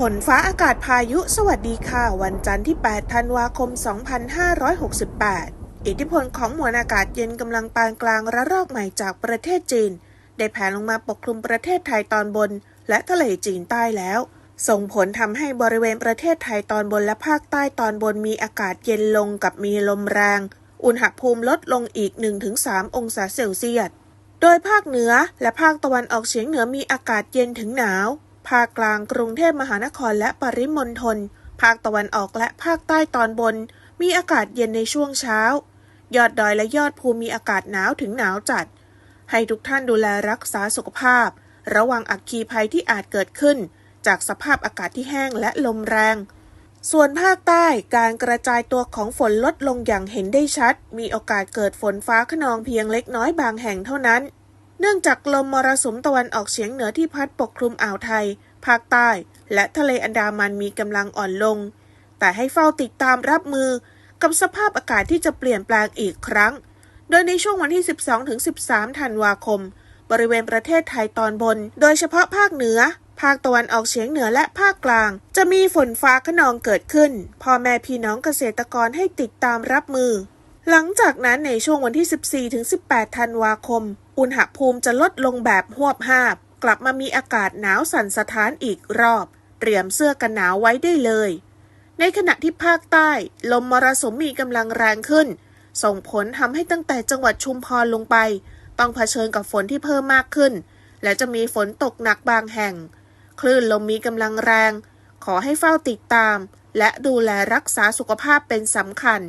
ฝนฟ้าอากาศพายุสวัสดีค่ะ วันจันทร์ที่ 8 ธันวาคม 2568 อิทธิพลของมวลอากาศเย็นกำลังปานกลางระลอกใหม่จากประเทศจีน ได้แผ่ลงมาปกคลุมประเทศไทยตอนบน และทะเลจีนใต้แล้ว ส่งผลทำให้บริเวณประเทศไทยตอนบนและภาคใต้ตอนบนมีอากาศเย็นลงกับมีลมแรง อุณหภูมิลดลงอีก 1-3 องศาเซลเซียส โดยภาคเหนือและภาคตะวันออกเฉียงเหนือมีอากาศเย็นถึงหนาว ภาคกลางกรุงเทพมหานครและปริมณฑล ภาคตะวันออกและภาคใต้ตอนบน มีอากาศเย็นในช่วงเช้า ยอดดอยและยอดภูมีอากาศหนาวถึงหนาวจัด ให้ทุกท่านดูแลรักษาสุขภาพ ระวังอัคคีภัยที่อาจเกิดขึ้น จากสภาพอากาศที่แห้งและลมแรง ส่วนภาคใต้การกระจายตัวของฝนลดลงอย่างเห็นได้ชัด มีโอกาสเกิดฝนฟ้าขนองเพียงเล็กน้อยบางแห่งเท่านั้น นื่องจากลมมรสุมตะวันออกเฉียงเหนือที่พัดปกคลุมอ่าวไทย ภาคใต้ และทะเลอันดามันมีกำลังอ่อนลง แต่ให้เฝ้าติดตามรับมือกับสภาพอากาศที่จะเปลี่ยนแปลงอีกครั้ง โดยในช่วงวันที่ 12-13 ธันวาคม บริเวณประเทศไทยตอนบน โดยเฉพาะภาคเหนือ ภาคตะวันออกเฉียงเหนือและภาคกลาง จะมีฝนฟ้าขนองเกิดขึ้น พ่อแม่พี่น้องเกษตรกรให้ติดตามรับมือ หลังจากนั้นในช่วงวันที่ 14-18 ธันวาคม อุณหภูมิจะลดลงแบบหวบหาบ กลับมามีอากาศหนาวสั่นสะท้านอีกรอบ เตรียมเสื้อกันหนาวไว้ได้เลย ในขณะที่ภาคใต้ ลมมรสุมมีกำลังแรงขึ้น ส่งผลทำให้ตั้งแต่จังหวัดชุมพรลงไป ต้องเผชิญกับฝนที่เพิ่มมากขึ้น และจะมีฝนตกหนักบางแห่ง คลื่นลมมีกำลังแรง ขอให้เฝ้าติดตาม และดูแลรักษาสุขภาพเป็นสำคัญ